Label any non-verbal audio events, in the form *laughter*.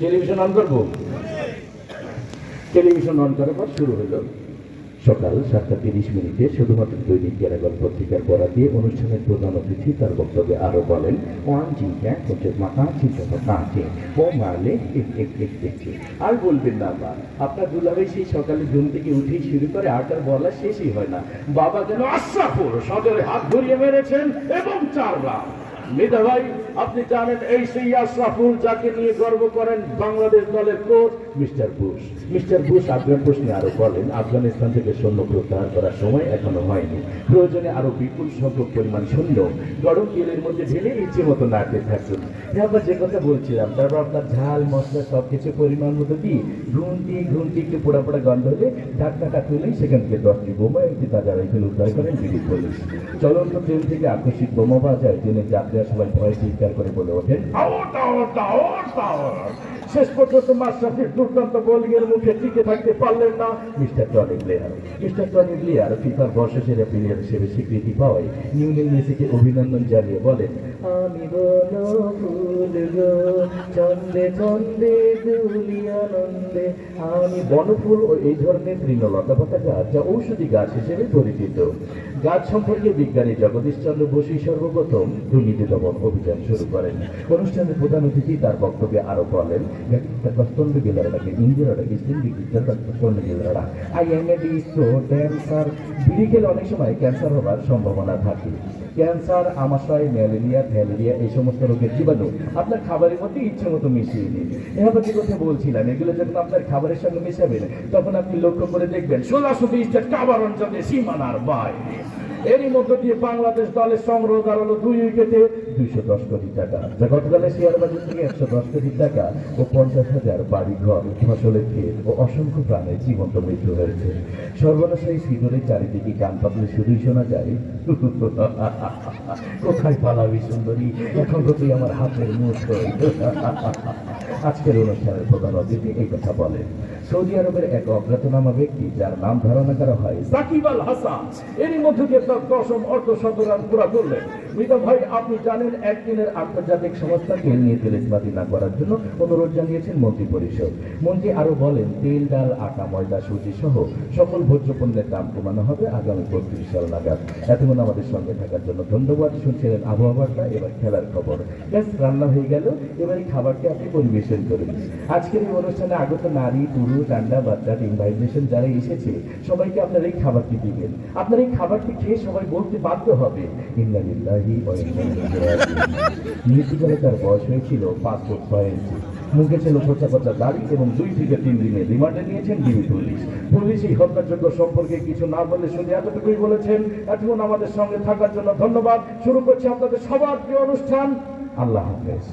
Television on করব? Television on করার পর শুরু হলো সকাল সাতটা তিরিশ মিনিটে শুধুমাত্র দৈনিক জেরাগল পত্রিকার বরাদ দিয়ে অনুষ্ঠানের প্রধান অতিথি তার বক্তব্যে আরও বলেন, ওয়ান চিন্তা হচ্ছে মাথা চিন্তা আছে ও মারলে আর বলবেন না বা আপনার দুলাভাই সেই সকালে ঘুম থেকে উঠেই শুরু করে আটার বলা শেষই হয় না। বাবা যেন আশরাফুর সদরে হাত ধরিয়ে মেরেছেন এবং চারবার মেধা ভাই আপনি জানেন এই সেই আশরাফুল যাকে নিয়ে গর্ব করেন বাংলাদেশ দলের coach mister Bush. Mister Bush Afghan প্রশ্নে আরও বলেন, আফগানিস্তান থেকে সৈন্য প্রত্যাহার করার সময় এখনও হয়নি। প্রয়োজনে আরও বিপুল সংখ্যক পরিমাণ সৈন্য গরম তেলের মধ্যে ঢেলে ইচ্ছে মতো নাড়তে থাকুন। আবার যে কথা বলছিলাম, তারপর আপনার ঝাল, মশলা সব কিছু পরিমাণ মতো দিই ঘুমটি ঘুমটি একটু পোড়া পোড়া গন্ধ হলে ঢাকনাটা তুলেই সেখান থেকে দশটি বোমা একটি তাজা রাইফেল উদ্ধার করেন দিল্লি পুলিশ চলন্ত ট্রেন থেকে আকস্মিক বোমা বাজায় ট্রেনের যাত্রীরা সবাই ভয় চিৎকার করে বলে ওঠেন শেষ পর্যন্ত মাশরাফির দুর্দান্ত বোলিংয়ের মুখে টিকে থাকতে পারলেন না। Mister Tony Blair mister Tony Blair ফিফার বর্ষসেরা প্লেয়ার হিসেবে স্বীকৃতি পাওয়ায় নিউ মেসিকে অভিনন্দন জানিয়ে বলেন আমি বলো ফুল গো চন্দে চন্দে বনফুল ও এই ধরনের তৃণলতা পাতা গাছ যা ঔষধি গাছ হিসেবে পরিচিত। গাছ সম্পর্কে বিজ্ঞানী জগদীশ চন্দ্র বসু সর্বপ্রথম দুর্নীতি দমন অভিযান শুরু করেন। অনুষ্ঠানের প্রধান অতিথি তার বক্তব্যে আরও বলেন কস্তন্ড গেলারাটাকে ইন্দিরাটাকে সিন্ডি কস্তন্ড গেলারা আই এম এ ডি সো ক্যান্সার বিড়ি খেলে অনেক সময় ক্যান্সার হবার সম্ভাবনা থাকে। ক্যান্সার, আমাশয়, ম্যালেরিয়া ভ্যালেরিয়া এই সমস্ত রোগের জীবাণু আপনার খাবারের মধ্যে ইচ্ছে মতো মিশিয়ে নিন। এভাবে কথা বলছিলাম? এগুলো যখন আপনার খাবারের সঙ্গে মেশাবেন, তখন আপনি লক্ষ্য করে দেখবেন সোজাসুজি স্টেট কাবার অঞ্চলে সীমানার বাইরে। এরই মধ্য দিয়ে বাংলাদেশ দলের সংগ্রহ দাঁড়াল দুই উইকেটে। দুইশো দশ কোটি টাকা। যা গতকালের থেকে একশো দশ কোটি টাকা ও পঞ্চাশ হাজার বাড়ি ঘর ফসলের ক্ষেত ও অসংখ্য প্রাণের জীবন্ত মৃত্যু হয়েছে। সর্বনাশ এই সিঁদুরের চারিদিকে গান পাতলে শুধুই শোনা যায়। *laughs* কোথায় পালাবি সুন্দরী? এখন তো তুই আমার হাতের মুঠোয়। *laughs* আজকের অনুষ্ঠানের প্রধান অতিথি এই কথা বলেন। সৌদি আরবের এক অজ্ঞাতনামা ব্যক্তি, যার নাম ধারণা করা হয় সাকিব আল হাসান। এরই মধ্যে দিয়ে তার দশম অর্ধ শত রান পুরা করলেন। মৃত ভাই, আপনি জানেন, একদিনের আন্তর্জাতিক সংস্থাকে নিয়ে তেলেসমাতি না করার জন্য অনুরোধ জানিয়েছেন মন্ত্রী পরিষদ মন্ত্রী আরও বলেন, তেল, ডাল, আটা, ময়দা, সুজি সহ সকল ভোজ্য পণ্যের দাম কমানো হবে আগামী বত্রিশ সাল নাগাদ। এতক্ষণ আমাদের সঙ্গে থাকার জন্য ধন্যবাদ। শুনছিলেন আবহাওয়া বার্তা এবার খেলার খবর। ব্যাস, রান্না হয়ে গেল। এবার এই খাবারটি আপনি পরিবেশন করুন। আজকের এই অনুষ্ঠানে আগত নারী, পুরুষ আন্ডা বাচ্চা ইনভাইটেশন যারা এসেছে, সবাইকে আপনার এই খাবারটি দিবেন। আপনার এই খাবারটি খেয়ে সবাই বলতে বাধ্য হবে। রাজিউন। মৃত্যুকালে বয়স হয়েছিল পাঁচ ফুট ছয় ইঞ্চি। মুখে ছিল পচা পচা দাড়ি এবং দুই থেকে তিন দিনের রিমান্ডে নিয়েছেন ডিবি পুলিশ। পুলিশ এই হত্যাযোগ্য সম্পর্কে কিছু না বলে শুধু এতটুকুই বলেছেন। এতক্ষণ আমাদের সঙ্গে থাকার জন্য ধন্যবাদ। শুরু করছি আপনাদের সবার প্রিয় অনুষ্ঠান। আল্লাহ হাফেজ।